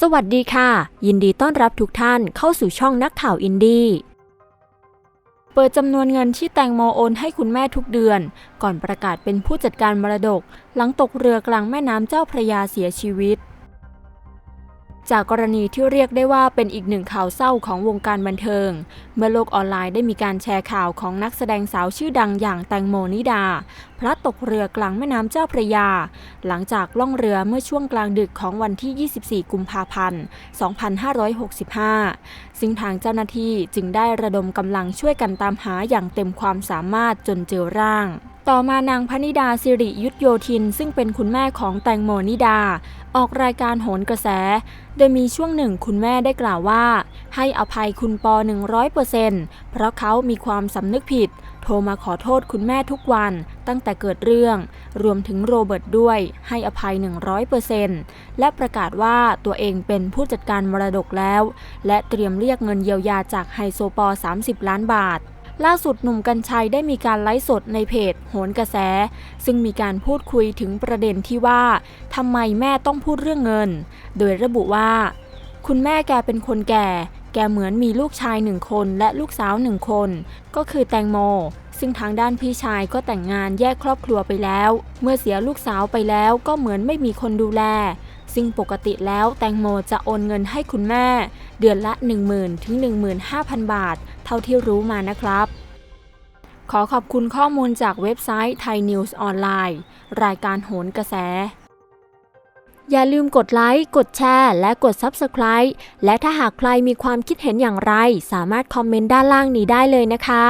สวัสดีค่ะ ยินดีต้อนรับทุกท่านเข้าสู่ช่องนักข่าวอินดี้เปิดจำนวนเงินที่แตงโมโอนให้คุณแม่ทุกเดือน ก่อนประกาศเป็นผู้จัดการมรดก หลังตกเรือกลางแม่น้ำเจ้าพระยาเสียชีวิต จากกรณีที่เรียกได้ว่าเป็นอีกหนึ่งข่าวเศร้าของวงการบันเทิง เมื่อโลกออนไลน์ได้มีการแชร์ข่าวของนักแสดงสาวชื่อดังอย่างแตงโมนิดา พลัดตกเรือกลางแม่น้ำเจ้าพระยา หลังจากล่องเรือเมื่อช่วงกลางดึกของวันที่ 24 กุมภาพันธ์ 2565 ซึ่งทางเจ้าหน้าที่จึงได้ระดมกำลังช่วยกันตามหาอย่างเต็มความสามารถจนเจอร่าง ต่อมานางพนิดาสิริยุทธโยธิน ซึ่งเป็นคุณแม่ของแตงโมนิดา ออกรายการโหนกระแส โดยมีช่วงหนึ่งคุณแม่ได้กล่าวว่า ให้อภัยคุณปอ 100%เพราะเขามีความสำนึกผิด โทรมาขอโทษคุณแม่ทุกวันตั้งแต่เกิดเรื่อง รวมถึงโรเบิร์ตด้วยให้อภัย 100%และประกาศว่าตัวเองเป็นผู้จัดการมรดกแล้ว และเตรียมเรียกเงินเยียวยาจากไฮโซปอ 30 ล้านบาท ล่าสุดหนุ่มกัญชัยได้มีการไลฟ์สดในเพจโหนกระแส ซึ่งมีการพูดคุยถึงประเด็นที่ว่าทำไมแม่ต้องพูดเรื่องเงิน โดยระบุว่า คุณแม่แกเป็นคนแก่ แกเหมือนมีลูกชายหนึ่งคนและลูกสาวหนึ่งคน ก็คือแตงโม ซึ่งทางด้านพี่ชายก็แต่งงานแยกครอบครัวไปแล้ว เมื่อเสียลูกสาวไปแล้วก็เหมือนไม่มีคนดูแล ซึ่งปกติแล้วแตงโมจะโอนเงินให้คุณแม่ เดือนละ 10,000 ถึง 15,000 บาท เท่าที่รู้มานะครับ ขอขอบคุณข้อมูลจากเว็บไซต์ไทยนิวส์ออนไลน์รายการโหนกระแส อย่าลืมกดไลค์ กดแชร์ และกด Subscribe และถ้าหากใครมีความคิดเห็นอย่างไร สามารถคอมเมนต์ด้านล่างนี้ได้เลยนะคะ